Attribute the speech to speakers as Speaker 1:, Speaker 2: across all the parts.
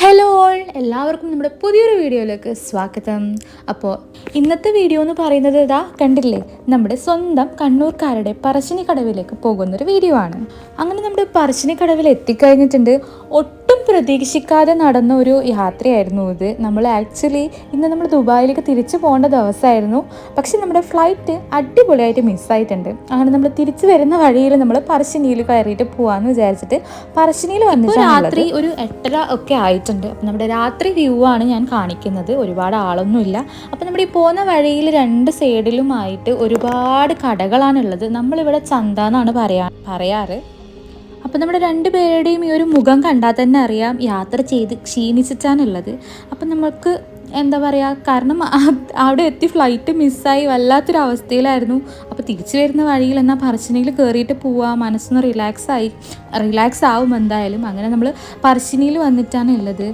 Speaker 1: Hello all എല്ലാവർക്കും നമ്മുടെ പുതിയൊരു വീഡിയോയിലേക്ക് സ്വാഗതം. അപ്പോൾ ഇന്നത്തെ വീഡിയോ എന്ന് പറയുന്നത് ഇതാ കണ്ടില്ലേ? നമ്മുടെ സ്വന്തം കണ്ണൂർക്കാരുടെ പറശ്ശിനി കടവിലേക്ക് പോകുന്നൊരു വീഡിയോ ആണ്. അങ്ങനെ നമ്മുടെ പറശ്ശിനി കടവിൽ എത്തിക്കഴിഞ്ഞിട്ടുണ്ട് ഒട്ടും പ്രതീക്ഷിക്കാതെ നടന്ന ഒരു യാത്രയായിരുന്നു ഇത്. നമ്മൾ ആക്ച്വലി ഇന്ന് നമ്മൾ ദുബായിലേക്ക് തിരിച്ചു പോകേണ്ട ദിവസമായിരുന്നു. പക്ഷെ നമ്മുടെ ഫ്ലൈറ്റ് അടിപൊളിയായിട്ട് മിസ്സായിട്ടുണ്ട് അങ്ങനെ നമ്മൾ തിരിച്ചു വരുന്ന വഴിയിൽ നമ്മൾ പറശ്ശിനിയിൽ കയറിയിട്ട് പോവാന്ന് വിചാരിച്ചിട്ട് പറശ്ശിനിയിൽ വന്നിട്ട് രാത്രി ഒരു എട്ടര ഒക്കെ ആയിട്ടുണ്ട്. അപ്പം നമ്മുടെ രാത്രി വ്യൂ ആണ് ഞാൻ കാണിക്കുന്നത്. ഒരുപാട് ആളൊന്നുമില്ല. അപ്പം നമ്മുടെ ഈ പോകുന്ന വഴിയിൽ രണ്ട് സൈഡിലുമായിട്ട് ഒരുപാട് കടകളാണുള്ളത് നമ്മളിവിടെ ചന്ത എന്നാണ് പറയാ പറയാറ്. അപ്പം നമ്മുടെ രണ്ട് പേരുടെയും ഈ ഒരു മുഖം കണ്ടാൽ തന്നെ അറിയാം യാത്ര ചെയ്ത് ക്ഷീണിച്ചിട്ടാണുള്ളത്. അപ്പം നമുക്ക് എന്താ പറയുക കാരണം അവിടെ എത്തി ഫ്ലൈറ്റ് മിസ്സായി വല്ലാത്തൊരു അവസ്ഥയിലായിരുന്നു അപ്പോൾ തിരിച്ചു വരുന്ന വഴിയിൽ എന്നാൽ പറശ്ശിനിയിൽ കയറിയിട്ട് പോവാം മനസ്സൊന്ന് റിലാക്സ് ആയി റിലാക്സ് ആവും എന്തായാലും. അങ്ങനെ നമ്മൾ പറശ്ശിനിയിൽ വന്നിട്ടാണ് ഉള്ളത്.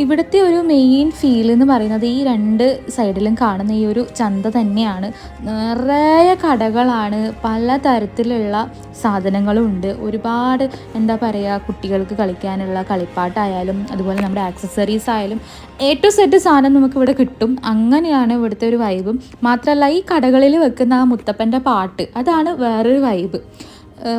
Speaker 1: ഇവിടുത്തെ ഒരു മെയിൻ ഫീൽ എന്ന് പറയുന്നത് ഈ രണ്ട് സൈഡിലും കാണുന്ന ഈ ഒരു ചന്ത തന്നെയാണ്. നിറയെ കടകളാണ് പല തരത്തിലുള്ള സാധനങ്ങളും ഉണ്ട്. ഒരുപാട് എന്താ പറയുക കുട്ടികൾക്ക് കളിക്കാനുള്ള കളിപ്പാട്ടായാലും അതുപോലെ നമ്മുടെ ആക്സസറീസ് ആയാലും എ ടു സെറ്റ് സാധനം നമുക്ക് ഇവിടെ കിട്ടും. അങ്ങനെയാണ് ഇവിടുത്തെ ഒരു വൈബും മാത്രമല്ല ഈ കടകളിൽ വെക്കുന്ന ആ മുത്തപ്പന്റെ പാട്ട് അതാണ് വേറൊരു വൈബ്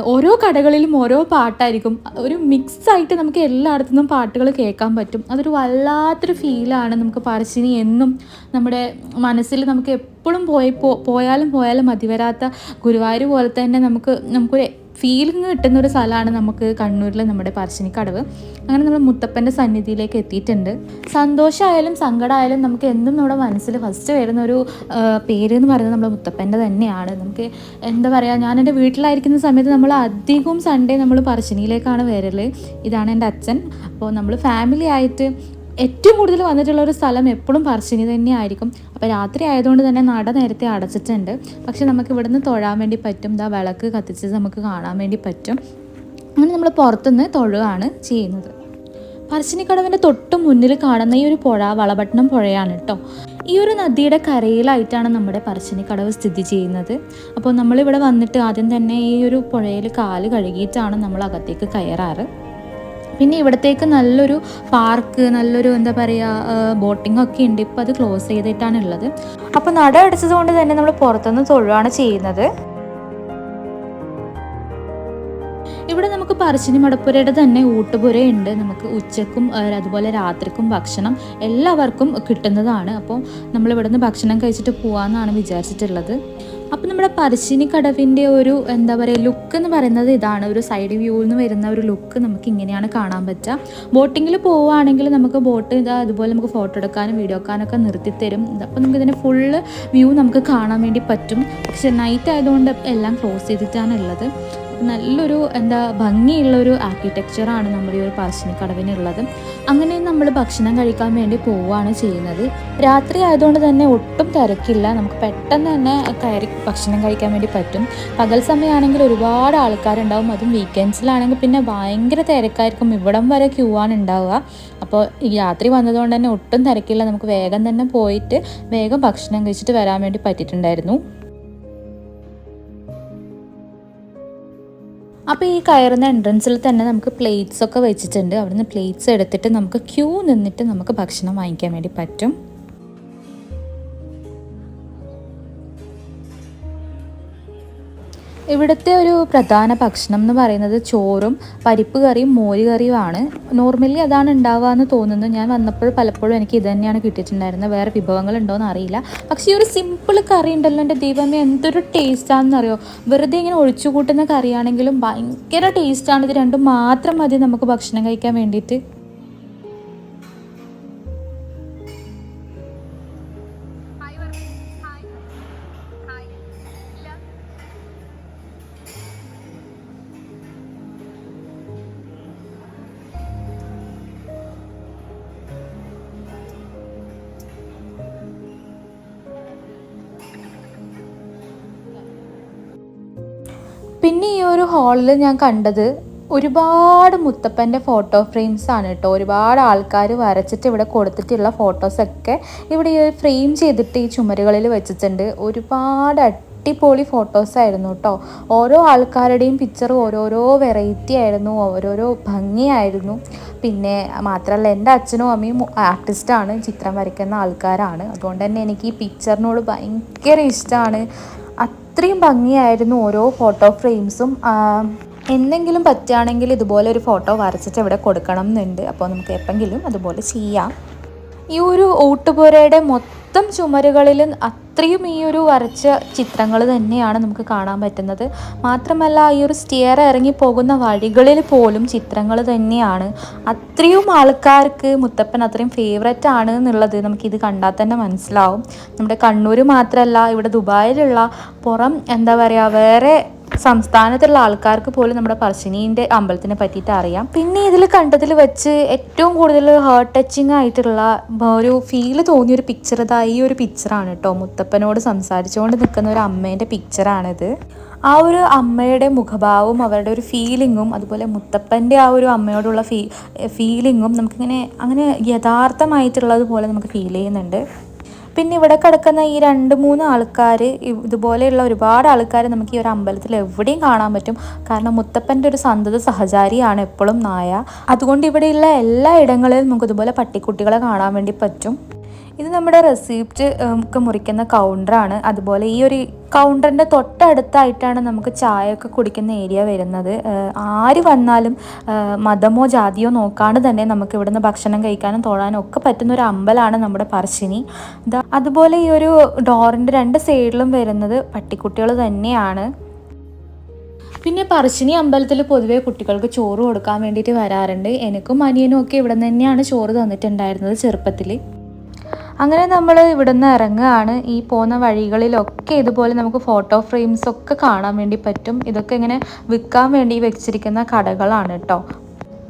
Speaker 1: ഓരോ കടകളിലും ഓരോ പാട്ടായിരിക്കും. ഒരു മിക്സ് ആയിട്ട് നമുക്ക് എല്ലായിടത്തു നിന്നും പാട്ടുകൾ കേൾക്കാൻ പറ്റും. അതൊരു വല്ലാത്തൊരു ഫീലാണ് നമുക്ക് പറശ്ശിനി എന്നും നമ്മുടെ മനസ്സിൽ നമുക്ക് എപ്പോഴും പോയി പോയാലും പോയാലും മതി വരാത്ത ഗുരുവായൂർ പോലെ തന്നെ നമുക്ക് നമുക്കൊരു ഫീലിംഗ് കിട്ടുന്ന ഒരു സ്ഥലമാണ് നമുക്ക് കണ്ണൂരിലെ നമ്മുടെ പറശ്ശിനിക്കടവ്. അങ്ങനെ നമ്മൾ മുത്തപ്പന്റെ സന്നിധിയിലേക്ക് എത്തിയിട്ടുണ്ട്. സന്തോഷമായാലും സങ്കടമായാലും നമുക്ക് എന്നും നമ്മുടെ മനസ്സിൽ ഫസ്റ്റ് വരുന്ന ഒരു പേര് എന്ന് പറയുന്നത് നമ്മുടെ മുത്തപ്പന്റെ തന്നെയാണ്. നമുക്ക് എന്താ പറയുക ഞാൻ എന്റെ വീട്ടിലായിരിക്കുന്ന സമയത്ത് നമ്മൾ അധികവും സൺഡേ നമ്മൾ പറശ്ശിനിയിലേക്കാണ് വരൽ ഇതാണ് എന്റെ അച്ഛൻ. അപ്പോൾ നമ്മൾ ഫാമിലി ആയിട്ട് ഏറ്റവും കൂടുതൽ വന്നിട്ടുള്ള ഒരു സ്ഥലം എപ്പോഴും പറശ്ശിനി തന്നെയായിരിക്കും അപ്പോൾ രാത്രി ആയതുകൊണ്ട് തന്നെ നട നേരത്തെ അടച്ചിട്ടുണ്ട്. പക്ഷെ നമുക്ക് ഇവിടുന്ന് തൊഴാൻ വേണ്ടി പറ്റും. ഇതാ വിളക്ക് കത്തിച്ച് നമുക്ക് കാണാൻ വേണ്ടി പറ്റും. അങ്ങനെ നമ്മൾ പുറത്തുനിന്ന് തൊഴുകയാണ് ചെയ്യുന്നത്. പറശ്ശിനിക്കടവിന്റെ തൊട്ട് മുന്നിൽ കാണുന്ന ഈ ഒരു പുഴ വളപട്ടണം പുഴയാണ് കേട്ടോ ഈ ഒരു നദിയുടെ കരയിലായിട്ടാണ് നമ്മുടെ പറശ്ശിനിക്കടവ് സ്ഥിതി ചെയ്യുന്നത്. അപ്പോൾ നമ്മളിവിടെ വന്നിട്ട് ആദ്യം തന്നെ ഈ ഒരു പുഴയിൽ കാൽ കഴുകിയിട്ടാണ് നമ്മൾ അകത്തേക്ക് കയറാറ്. പിന്നെ ഇവിടത്തേക്ക് നല്ലൊരു പാർക്ക് നല്ലൊരു എന്താ പറയുക ബോട്ടിംഗ് ഒക്കെ ഉണ്ട്. ഇപ്പോൾ അത് ക്ലോസ് ചെയ്തിട്ടാണ് ഉള്ളത്. അപ്പോൾ നട അടച്ചത് കൊണ്ട് തന്നെ നമ്മൾ പുറത്തുനിന്ന് തൊഴുവാണ് ചെയ്യുന്നത്. ഇവിടെ നമുക്ക് പറശ്ശിനി മടപ്പുരയുടെ തന്നെ ഊട്ടുപുരയുണ്ട്. നമുക്ക് ഉച്ചക്കും അതുപോലെ രാത്രിക്കും ഭക്ഷണം എല്ലാവർക്കും കിട്ടുന്നതാണ്. അപ്പോൾ നമ്മൾ ഇവിടെ നിന്ന് ഭക്ഷണം കഴിച്ചിട്ട് പോകാമെന്നാണ് വിചാരിച്ചിട്ടുള്ളത്. അപ്പോൾ നമ്മുടെ പറശ്ശിനി കടവിന്റെ ഒരു എന്താ പറയുക ലുക്ക് എന്ന് പറയുന്നത് ഇതാണ്. ഒരു സൈഡ് വ്യൂവിൽ നിന്ന് വരുന്ന ഒരു ലുക്ക് നമുക്ക് ഇങ്ങനെയാണ് കാണാൻ പറ്റുക. ബോട്ടിങ്ങിൽ പോവുകയാണെങ്കിൽ നമുക്ക് ബോട്ട് ഇതാ അതുപോലെ നമുക്ക് ഫോട്ടോ എടുക്കാനും വീഡിയോ എടുക്കാനൊക്കെ നിർത്തിത്തരും. അപ്പോൾ നമുക്ക് ഇതിന്റെ ഫുള്ള് വ്യൂ നമുക്ക് കാണാൻ വേണ്ടി പറ്റും. പക്ഷെ നൈറ്റ് ആയതുകൊണ്ട് എല്ലാം ക്ലോസ് ചെയ്തിട്ടാണ് ഉള്ളത്. നല്ലൊരു എന്താ ഭംഗിയുള്ള ഭംഗിയുള്ളൊരു ആർക്കിടെക്ചറാണ് നമ്മുടെ ഈ ഒരു പറശ്ശിനിക്കടവിനുള്ളത് അങ്ങനെ നമ്മൾ ഭക്ഷണം കഴിക്കാൻ വേണ്ടി പോവുകയാണ് ചെയ്യുന്നത്. രാത്രി ആയതുകൊണ്ട് തന്നെ ഒട്ടും തിരക്കില്ല. നമുക്ക് പെട്ടെന്ന് തന്നെ കയറി ഭക്ഷണം കഴിക്കാൻ വേണ്ടി പറ്റും. പകൽ സമയമാണെങ്കിൽ ഒരുപാട് ആൾക്കാരുണ്ടാവും. അതും വീക്കെൻഡ്സിലാണെങ്കിൽ പിന്നെ ഭയങ്കര തിരക്കായിരിക്കും. ഇവിടം വരെ ക്യൂ ആണ് ഉണ്ടാവുക. അപ്പോൾ ഈ രാത്രി വന്നതുകൊണ്ട് തന്നെ ഒട്ടും തിരക്കില്ല. നമുക്ക് വേഗം തന്നെ പോയിട്ട് വേഗം ഭക്ഷണം കഴിച്ചിട്ട് വരാൻ വേണ്ടി പറ്റിയിട്ടുണ്ടായിരുന്നു. അപ്പോൾ ഈ കയറുന്ന എൻട്രൻസിൽ തന്നെ നമുക്ക് പ്ലേറ്റ്സ് ഒക്കെ വെച്ചിട്ടുണ്ട്. അവിടുന്ന് പ്ലേറ്റ്സ് എടുത്തിട്ട് നമുക്ക് ക്യൂ നിന്നിട്ട് നമുക്ക് ഭക്ഷണം വാങ്ങിക്കാൻ വേണ്ടി പറ്റും. ഇവിടുത്തെ ഒരു പ്രധാന ഭക്ഷണം എന്ന് പറയുന്നത് ചോറും പരിപ്പ് കറിയും മോര് കറിയുമാണ്. നോർമലി അതാണ് ഉണ്ടാവുക എന്ന് തോന്നുന്നു. ഞാൻ വന്നപ്പോൾ പലപ്പോഴും എനിക്ക് ഇത് തന്നെയാണ് കിട്ടിയിട്ടുണ്ടായിരുന്നത്. വേറെ വിഭവങ്ങൾ ഉണ്ടോ എന്ന് അറിയില്ല. പക്ഷേ ഈ ഒരു സിമ്പിൾ കറി ഉണ്ടല്ലോ എന്റെ ദൈവമേ എന്തൊരു ടേസ്റ്റാണെന്ന് അറിയോ വെറുതെ ഇങ്ങനെ ഒഴിച്ചു കൂട്ടുന്ന കറിയാണെങ്കിലും ഭയങ്കര ടേസ്റ്റാണ് ഇത് രണ്ടും മാത്രം മതി നമുക്ക് ഭക്ഷണം കഴിക്കാൻ വേണ്ടിയിട്ട്. പിന്നെ ഈ ഒരു ഹാളിൽ ഞാൻ കണ്ടത് ഒരുപാട് മുത്തപ്പന്റെ ഫോട്ടോ ഫ്രെയിംസ് ആണ് കേട്ടോ. ഒരുപാട് ആൾക്കാർ വരച്ചിട്ട് ഇവിടെ കൊടുത്തിട്ടുള്ള ഫോട്ടോസൊക്കെ ഇവിടെ ഈ ഫ്രെയിം ചെയ്തിട്ട് ഈ ചുമരുകളിൽ വെച്ചിട്ടുണ്ട്. ഒരുപാട് അടിപൊളി ഫോട്ടോസ് ആയിരുന്നു കേട്ടോ. ഓരോ ആൾക്കാരുടെയും പിക്ചർ ഓരോരോ വെറൈറ്റി ആയിരുന്നു ഓരോരോ ഭംഗിയായിരുന്നു. പിന്നെ മാത്രമല്ല എന്റെ അച്ഛനും അമ്മയും ആർട്ടിസ്റ്റാണ് ചിത്രം വരയ്ക്കുന്ന ആൾക്കാരാണ്. അതുകൊണ്ട് തന്നെ എനിക്ക് ഈ പിക്ചറിനോട് ഭയങ്കര ഇഷ്ടമാണ്. അത്രയും ഭംഗിയായിരുന്നു ഓരോ ഫോട്ടോ ഫ്രെയിംസും എന്തെങ്കിലും പറ്റുകയാണെങ്കിൽ ഇതുപോലെ ഒരു ഫോട്ടോ വരച്ചിട്ട് ഇവിടെ കൊടുക്കണം എന്നുണ്ട് അപ്പോൾ നമുക്ക് എപ്പെങ്കിലും അതുപോലെ ചെയ്യാം. ഈ ഒരു ഓട്ടുപുരയുടെ മൊത്തം ചുമരുകളിലും അത്രയും ഈ ഒരു വരച്ച ചിത്രങ്ങൾ തന്നെയാണ് നമുക്ക് കാണാൻ പറ്റുന്നത്. മാത്രമല്ല ഈ ഒരു സ്റ്റിയർ ഇറങ്ങി പോകുന്ന വഴികളിൽ പോലും ചിത്രങ്ങൾ തന്നെയാണ്. അത്രയും ആൾക്കാർക്ക് മുത്തപ്പൻ അത്രയും ഫേവററ്റ് ആണ് എന്നുള്ളത് നമുക്കിത് കണ്ടാൽ തന്നെ മനസ്സിലാവും. നമ്മുടെ കണ്ണൂർ മാത്രമല്ല ഇവിടെ ദുബായിലുള്ള പുറം എന്താ പറയുക വേറെ സംസ്ഥാനത്തുള്ള ആൾക്കാർക്ക് പോലും നമ്മുടെ പറശ്ശിനീന്റെ അമ്പലത്തിനെ പറ്റിയിട്ട് അറിയാം. പിന്നെ ഇതിൽ കണ്ടതിൽ വെച്ച് ഏറ്റവും കൂടുതൽ ഹേർട്ട് ടച്ചിങ് ആയിട്ടുള്ള ഒരു ഫീൽ തോന്നിയ ഒരു പിക്ചർ ഇതാ ഈ ഒരു പിക്ചറാണ് കേട്ടോ മുത്തപ്പനോട് സംസാരിച്ചുകൊണ്ട് നിൽക്കുന്ന ഒരു അമ്മേന്റെ പിക്ചറാണിത് ആ ഒരു അമ്മയുടെ മുഖഭാവവും അവരുടെ ഒരു ഫീലിങ്ങും അതുപോലെ മുത്തപ്പന്റെ ആ ഒരു അമ്മയോടുള്ള ഫീ ഫീലിങ്ങും നമുക്കിങ്ങനെ അങ്ങനെ യഥാർത്ഥമായിട്ടുള്ളതുപോലെ നമുക്ക് ഫീൽ ചെയ്യുന്നുണ്ട്. പിന്നെ ഇവിടെ കിടക്കുന്ന ഈ രണ്ട് മൂന്ന് ആൾക്കാർ ഇതുപോലെയുള്ള ഒരുപാട് ആൾക്കാർ നമുക്ക് ഈ ഒരു അമ്പലത്തിൽ എവിടെയും കാണാൻ പറ്റും. കാരണം മുത്തപ്പന്റെ ഒരു സന്തത സഹചാരിയാണ് എപ്പോഴും നായ. അതുകൊണ്ട് ഇവിടെയുള്ള എല്ലാ ഇടങ്ങളിലും നമുക്ക് ഇതുപോലെ പട്ടിക്കുട്ടികളെ കാണാൻ വേണ്ടി പറ്റും. ഇത് നമ്മുടെ റെസിപ്റ്റ് ഒക്കെ മുറിക്കുന്ന കൗണ്ടറാണ് അതുപോലെ ഈ ഒരു കൗണ്ടറിന്റെ തൊട്ടടുത്തായിട്ടാണ് നമുക്ക് ചായയൊക്കെ കുടിക്കുന്ന ഏരിയ വരുന്നത്. ആര് വന്നാലും മതമോ ജാതിയോ നോക്കാണ്ട് തന്നെ നമുക്ക് ഇവിടുന്ന് ഭക്ഷണം കഴിക്കാനും തൊഴാനും ഒക്കെ പറ്റുന്ന ഒരു അമ്പലമാണ് നമ്മുടെ പറശ്ശിനി. അതുപോലെ ഈ ഒരു ഡോറിന്റെ രണ്ട് സൈഡിലും വരുന്നത് പട്ടിക്കുട്ടികൾ തന്നെയാണ്. പിന്നെ പറശ്ശിനി അമ്പലത്തിൽ പൊതുവേ കുട്ടികൾക്ക് ചോറ് കൊടുക്കാൻ വേണ്ടിയിട്ട് വരാറുണ്ട്. എനിക്കും അനിയനും ഒക്കെ ഇവിടെ തന്നെയാണ് ചോറ് തന്നിട്ടുണ്ടായിരുന്നത് ചെറുപ്പത്തിൽ അങ്ങനെ നമ്മൾ ഇവിടുന്ന് ഇറങ്ങുകയാണ്. ഈ പോകുന്ന വഴികളിലൊക്കെ ഇതുപോലെ നമുക്ക് ഫോട്ടോ ഫ്രെയിംസ് ഒക്കെ കാണാൻ വേണ്ടി പറ്റും. ഇതൊക്കെ ഇങ്ങനെ വിൽക്കാൻ വേണ്ടി വെച്ചിരിക്കുന്ന കടകളാണ് കേട്ടോ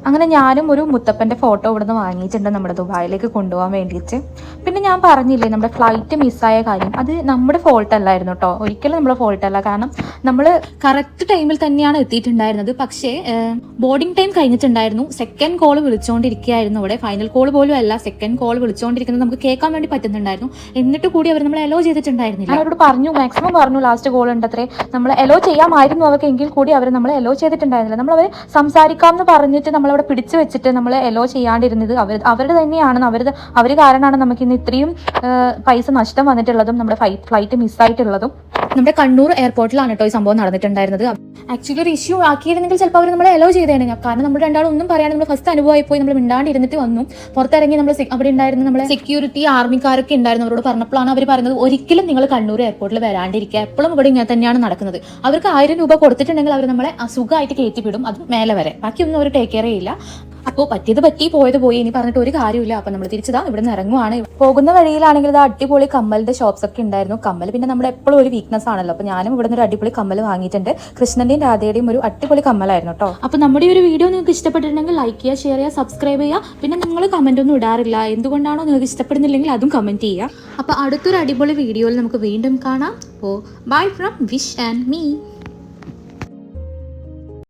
Speaker 1: അങ്ങനെ ഞാനും ഒരു മുത്തപ്പന്റെ ഫോട്ടോ ഇവിടുന്ന് വാങ്ങിയിട്ടുണ്ട് നമ്മുടെ ദുബായിലേക്ക് കൊണ്ടുപോകാൻ വേണ്ടിയിട്ട്. പിന്നെ ഞാൻ പറഞ്ഞില്ലേ നമ്മുടെ ഫ്ലൈറ്റ് മിസ്സായ കാര്യം. അത് നമ്മുടെ ഫോൾട്ട് അല്ലായിരുന്നു കേട്ടോ ഒരിക്കലും നമ്മുടെ ഫോൾട്ട് അല്ല. കാരണം നമ്മൾ കറക്റ്റ് ടൈമിൽ തന്നെയാണ് എത്തിയിട്ടുണ്ടായിരുന്നത്. പക്ഷേ ബോർഡിംഗ് ടൈം കഴിഞ്ഞിട്ടുണ്ടായിരുന്നു. സെക്കൻഡ് കോൾ വിളിച്ചുകൊണ്ടിരിക്കുകയായിരുന്നു അവിടെ ഫൈനൽ കോൾ പോലും അല്ല. സെക്കൻഡ് കോൾ വിളിച്ചുകൊണ്ടിരിക്കുന്നത് നമുക്ക് കേൾക്കാൻ വേണ്ടി പറ്റുന്നുണ്ടായിരുന്നു. എന്നിട്ട് കൂടി അവർ നമ്മളെ അലോ ചെയ്തിട്ടുണ്ടായിരുന്നില്ല. അവരോട് പറഞ്ഞു മാക്സിമം പറഞ്ഞു ലാസ്റ്റ് കോൾ ഉണ്ടത്രേ. നമ്മൾ അലോ ചെയ്യാമായിരുന്നു അവർക്ക് എങ്കിൽ കൂടി അവർ നമ്മളെ അലോ ചെയ്തിട്ടുണ്ടായിരുന്നില്ല. നമ്മൾ അവർ സംസാരിക്കാം എന്ന് പറഞ്ഞിട്ട് നമ്മൾ അവിടെ പിടിച്ചു വെച്ചിട്ട് നമ്മൾ എലോ ചെയ്യാണ്ടിരുന്നത് അവർ അവരുടെ തന്നെയാണ് അവർ അവർ കാരണമാണ് നമുക്ക് ഇന്ന് ഇത്രയും പൈസ നഷ്ടം വന്നിട്ടുള്ളതും നമ്മുടെ ഫ്ലൈറ്റ് മിസ്സായിട്ടുള്ളതും നമ്മുടെ കണ്ണൂർ എയർപോർട്ടിലാണ് കേട്ടോ ഈ സംഭവം നടന്നിട്ടുണ്ടായിരുന്നത്. ആക്ച്വലി ഒരു ഇഷ്യൂ ആക്കിയിരുന്നെങ്കിൽ ചിലപ്പോൾ അവർ നമ്മളെ അലോ ചെയ്തേനെ. കാരണം നമ്മൾ രണ്ടാളും ഒന്നും പറയാൻ നമ്മൾ ഫസ്റ്റ് അനുഭവമായി പോയി നമ്മൾ മിണ്ടാണ്ടിരുന്നിട്ട് വന്നു. പുറത്തിറങ്ങി നമ്മൾ അവിടെ ഉണ്ടായിരുന്ന നമ്മളെ സെക്യൂരിറ്റി ആർമിക്കാരൊക്കെ ഉണ്ടായിരുന്നു. അവരോട് പറഞ്ഞപ്പോഴാണ് അവർ പറയുന്നത് ഒരിക്കലും നിങ്ങൾ കണ്ണൂർ എയർപോർട്ടിൽ വരാണ്ടിരിക്കുക. എപ്പോഴും ഇവിടെ ഇങ്ങനെ തന്നെയാണ് നടക്കുന്നത്. അവർക്ക് ആയിരം രൂപ കൊടുത്തിട്ടുണ്ടെങ്കിൽ അവർ നമ്മളെ അസുഖമായിട്ട് കയറ്റിവിടും. അത് മേലെ വരെ. ബാക്കിയൊന്നും അവർ ടേക്ക് കെയർ ചെയ്യില്ല. അപ്പോൾ പറ്റിയത് പറ്റി പോയത് പോയി. ഇനി പറഞ്ഞിട്ട് ഒരു കാര്യമില്ല അപ്പോൾ നമ്മൾ തിരിച്ചതാ ഇവിടെ നിന്ന് ഇറങ്ങുവാണ്. പോകുന്ന വഴിയിലാണെങ്കിൽ ഇത് അടിപൊളി കമ്മലിന്റെ ഷോപ്സ് ഒക്കെ ഉണ്ടായിരുന്നു. കമ്മൽ പിന്നെ നമ്മുടെ എപ്പോഴും ഒരു വീക്ക്നെസ് ആണല്ലോ. അപ്പോൾ ഞാനും ഇവിടെ നിന്ന് ഒരു അടിപൊളി കമ്മൽ വാങ്ങിയിട്ടുണ്ട്. കൃഷ്ണന്റെയും രാധയുടെയും ഒരു അടിപൊളി കമ്മലായിരുന്നു കേട്ടോ. അപ്പോൾ നമ്മുടെ ഈ ഒരു വീഡിയോ നിങ്ങൾക്ക് ഇഷ്ടപ്പെട്ടിട്ടുണ്ടെങ്കിൽ ലൈക്ക് ചെയ്യുക ഷെയർ ചെയ്യുക സബ്സ്ക്രൈബ് ചെയ്യുക. പിന്നെ നിങ്ങൾ കമന്റ് ഒന്നും ഇടാറില്ല. എന്തുകൊണ്ടാണോ നിങ്ങൾക്ക് ഇഷ്ടപ്പെടുന്നില്ലെങ്കിൽ അതും കമന്റ് ചെയ്യുക. അപ്പോൾ അടുത്തൊരു അടിപൊളി വീഡിയോയിൽ നമുക്ക് വീണ്ടും കാണാം. അപ്പോൾ bye from Vish and me